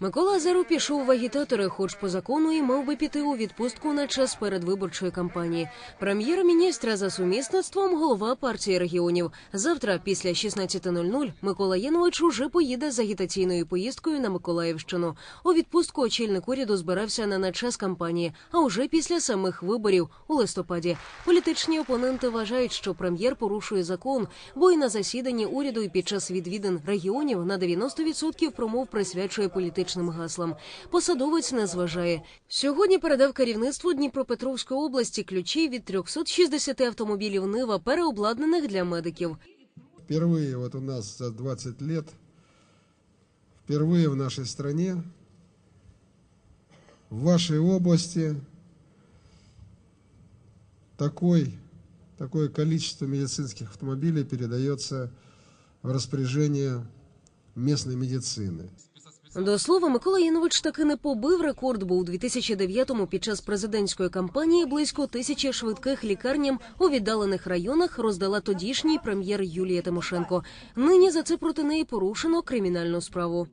Микола Азару пішов в агітатори, хоч по закону і мав би піти у відпустку на час передвиборчої кампанії. Прем'єр-міністра за сумісництвом голова партії регіонів. Завтра, після 16.00, Микола Янович уже поїде з агітаційною поїздкою на Миколаївщину. У відпустку очільник уряду збирався не на час кампанії, а уже після самих виборів у листопаді. Політичні опоненти вважають, що прем'єр порушує закон, бо і на засіданні уряду і під час відвідин регіонів на 90% промов присвячує політичним гаслам. Посадовець не зважає. Сьогодні передав керівництву Дніпропетровської області ключі від 360 автомобілів Нива, переобладнаних для медиків. Впервые вот у нас за 20 лет, впервые в нашей стране, в вашей области такой, такое количество медицинских автомобилей передается в распоряжение местной медицины. До слова, Микола Янович таки не побив рекорд, бо у 2009-му під час президентської кампанії близько тисячі швидких лікарням у віддалених районах роздала тодішній прем'єр Юлія Тимошенко. Нині за це проти неї порушено кримінальну справу.